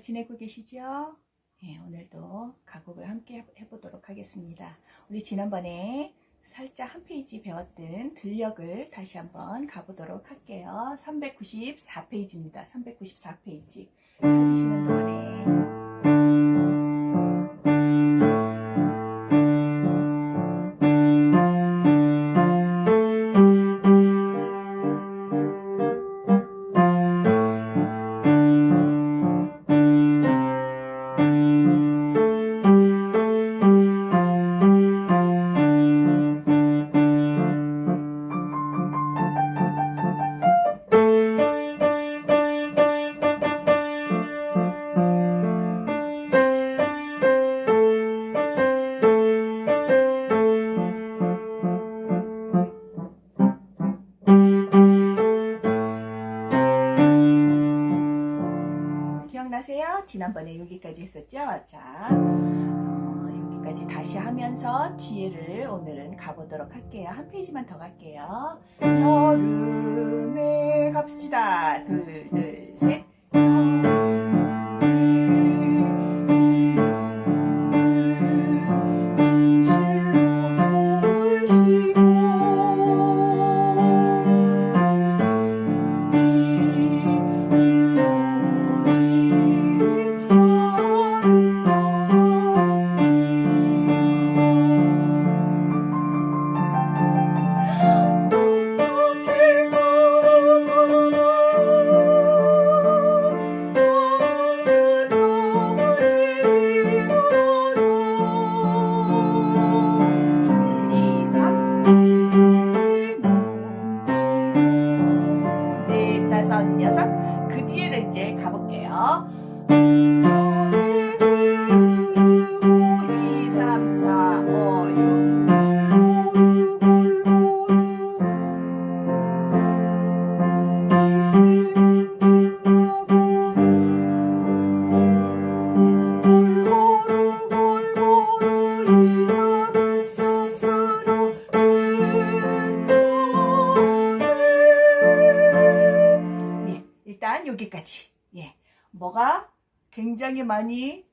잘 지내고 계시죠? 네, 오늘도 가곡을 함께 해보도록 하겠습니다. 우리 지난번에 살짝 한 페이지 배웠던 들력을 다시 한번 가보도록 할게요. 394페이지입니다. 394페이지. 찾으시는 동안에 지난번에 여기까지 했었죠? 자, 어, 여기까지 다시 하면서 뒤에를 오늘은 가보도록 할게요. 한 페이지만 더 갈게요. 여름에 갑시다. 둘, 둘, 셋. 굉장히 많이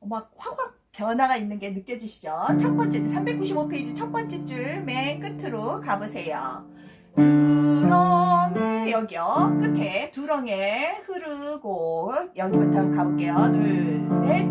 막 확확 변화가 있는 게 느껴지시죠? 첫 번째, 395페이지 첫 번째 줄 맨 끝으로 가보세요. 두렁에 여기요 끝에 두렁에 흐르고 여기부터 가볼게요. 둘, 셋.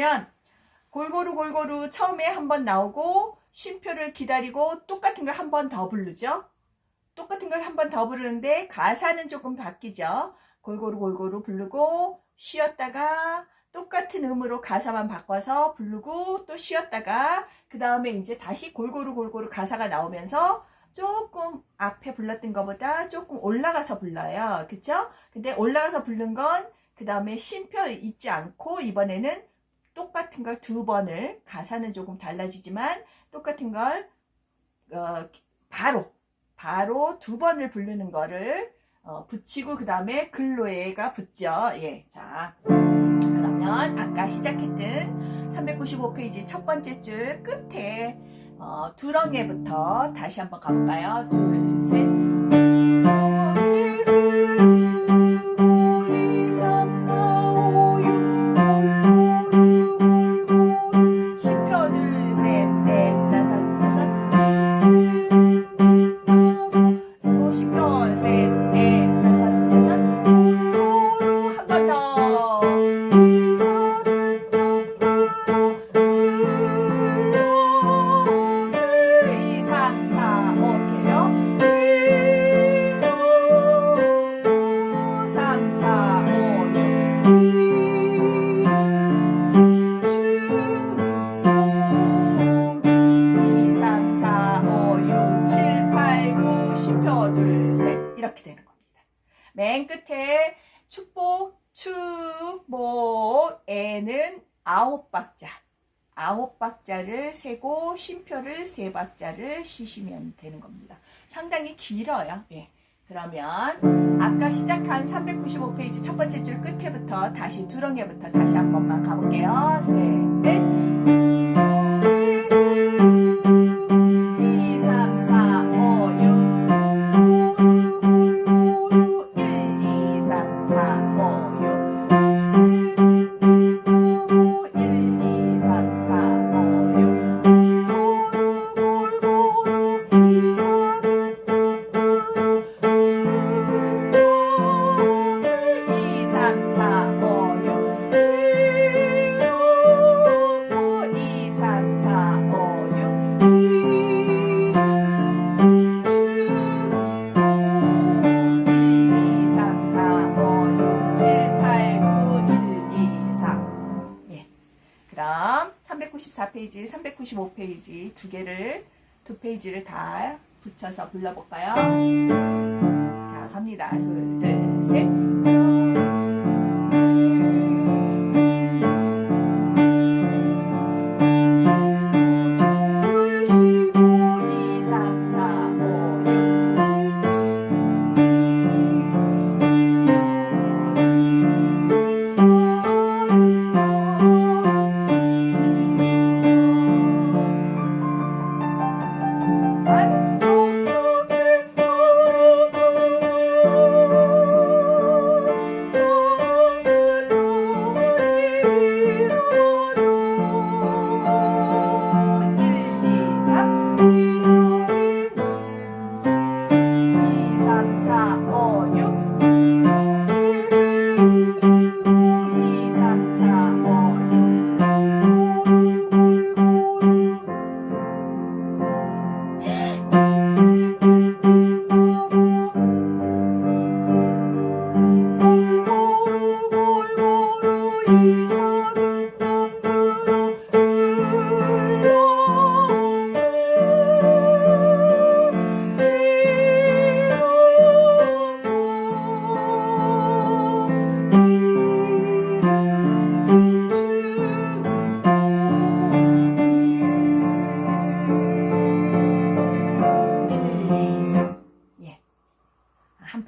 보시면 골고루 골고루 처음에 한 번 나오고 쉼표를 기다리고 똑같은 걸 한 번 더 부르죠. 똑같은 걸 한 번 더 부르는데 가사는 조금 바뀌죠. 골고루 골고루 부르고 쉬었다가 똑같은 음으로 가사만 바꿔서 부르고 또 쉬었다가 그 다음에 이제 다시 골고루 골고루 가사가 나오면서 조금 앞에 불렀던 것보다 조금 올라가서 불러요. 그쵸? 근데 올라가서 부른 건 그 다음에 쉼표 잊지 않고 이번에는 똑같은 걸 두 번을 가사는 조금 달라지지만 똑같은 걸 어, 바로 바로 두 번을 부르는 거를 어, 붙이고 그 다음에 글로에가 붙죠. 예, 자 그러면 아까 시작했던 395페이지 첫 번째 줄 끝에 어, 두렁에부터 다시 한번 가볼까요? 둘, 셋. 아홉 박자. 아홉 박자를 세고 쉼표를 세 박자를 쉬시면 되는 겁니다. 상당히 길어요. 예. 그러면 아까 시작한 395페이지 첫 번째 줄 끝에부터 다시 두렁에부터 다시 한 번만 가볼게요. 셋, 넷. 394페이지, 395페이지 두 개를 두 페이지를 다 붙여서 불러볼까요? 자, 갑니다. 둘, 둘, 셋.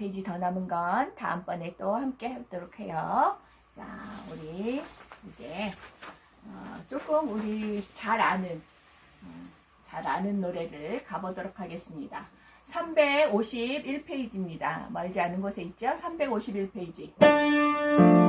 페이지 더 남은 건 다음번에 또 함께 하도록 해요. 자, 우리 이제 어, 조금 우리 잘 아는 어, 잘 아는 노래를 가보도록 하겠습니다. 351페이지입니다. 멀지 않은 곳에 있죠? 351페이지.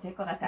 될 것 같아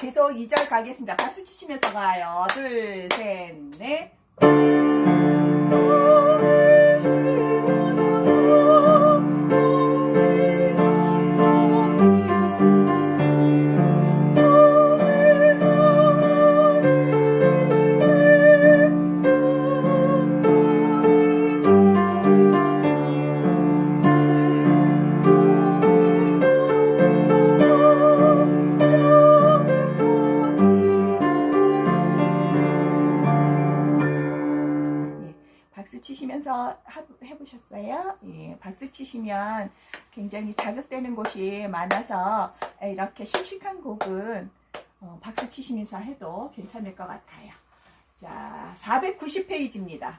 계속 2절 가겠습니다. 박수 치시면서 가요. 둘, 셋, 넷. 해보셨어요? 예, 박수 치시면 굉장히 자극되는 곳이 많아서 이렇게 씩씩한 곡은 어, 박수 치시면서 해도 괜찮을 것 같아요. 자, 490페이지입니다.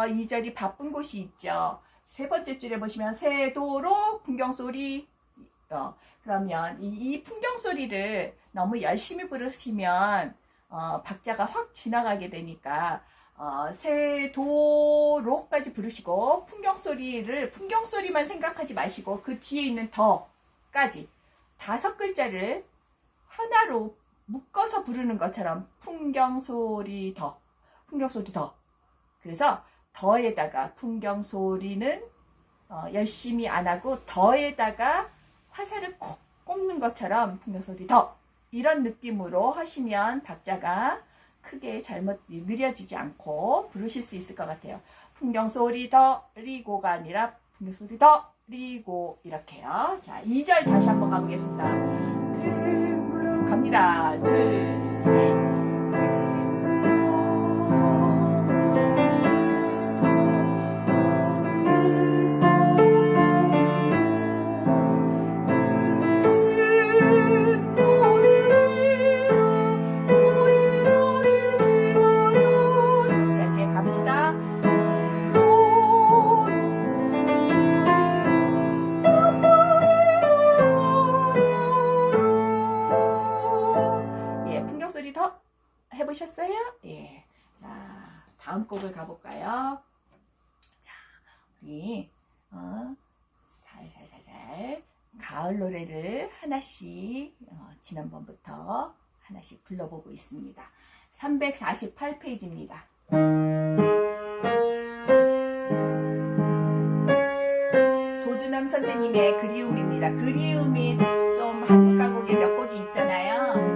1절에 비해서 2절이 바쁜 곳이 있죠. 세 번째 줄에 보시면 새도록 풍경 소리 어, 그러면 이, 이 풍경 소리를 너무 열심히 부르시면 어, 박자가 확 지나가게 되니까 어, 새도록까지 부르시고 풍경 소리를 풍경 소리만 생각하지 마시고 그 뒤에 있는 더까지 다섯 글자를 하나로 묶어서 부르는 것처럼 풍경 소리 더 풍경 소리 더 그래서 더에다가 풍경 소리는 어, 열심히 안 하고 더에다가 화살을 콕 꼽는 것처럼 풍경 소리 더 이런 느낌으로 하시면 박자가 크게 잘못 느려지지 않고 부르실 수 있을 것 같아요. 풍경 소리 더 리고가 아니라 풍경 소리 더 리고 이렇게요. 자, 2절 다시 한번 가보겠습니다. 갑니다. 둘, 셋. 가을 노래를 하나씩, 어, 지난번부터 하나씩 불러보고 있습니다. 348페이지입니다. 조두남 선생님의 그리움입니다. 그리움이 좀 한국 가곡에 몇 곡이 있잖아요.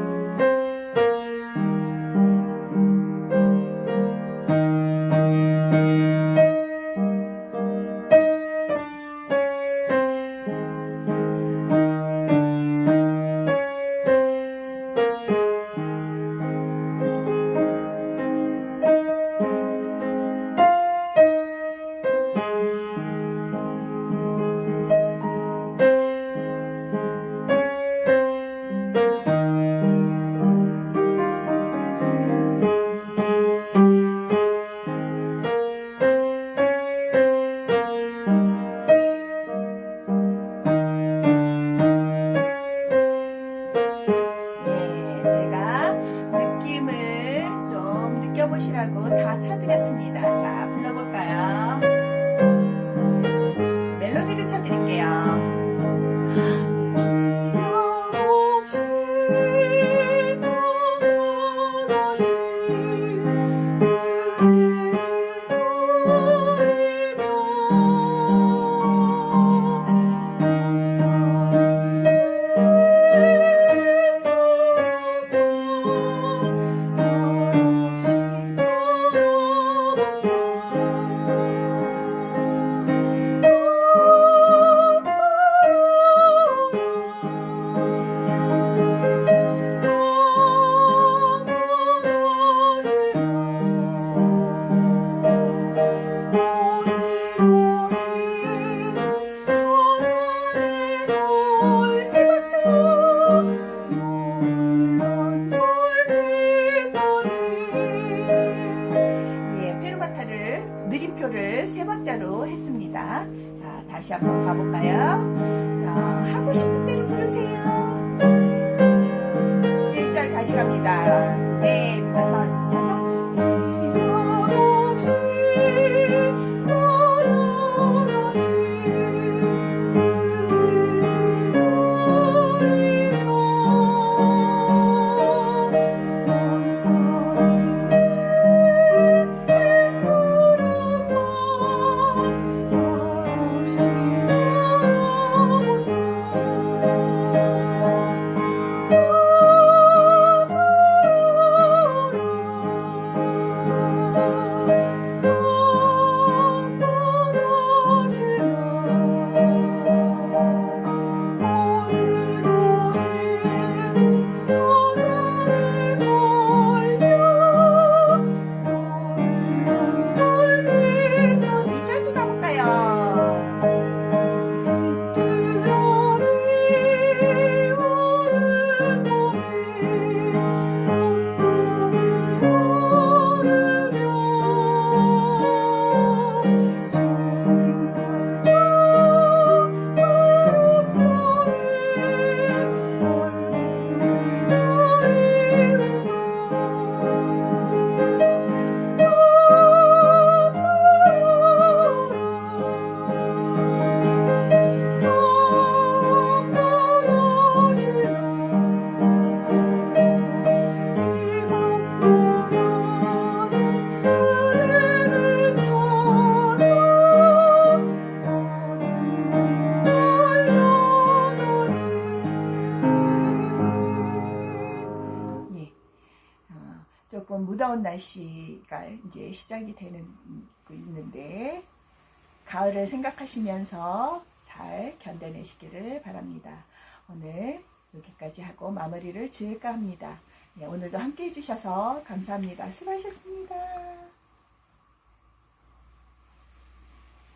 해보시라고 다 쳐드렸습니다. 자, 불러볼까요? 멜로디를 쳐드릴게요. 다시 한번 가볼까요? 어, 하고 싶은 대로 부르세요. 1절 다시 갑니다. 네, 다섯, 날씨가 이제 시작이 되는 거 있는데 가을을 생각하시면서 잘 견뎌내시기를 바랍니다. 오늘 여기까지 하고 마무리를 지을까 합니다. 예, 오늘도 함께 해주셔서 감사합니다. 수고하셨습니다.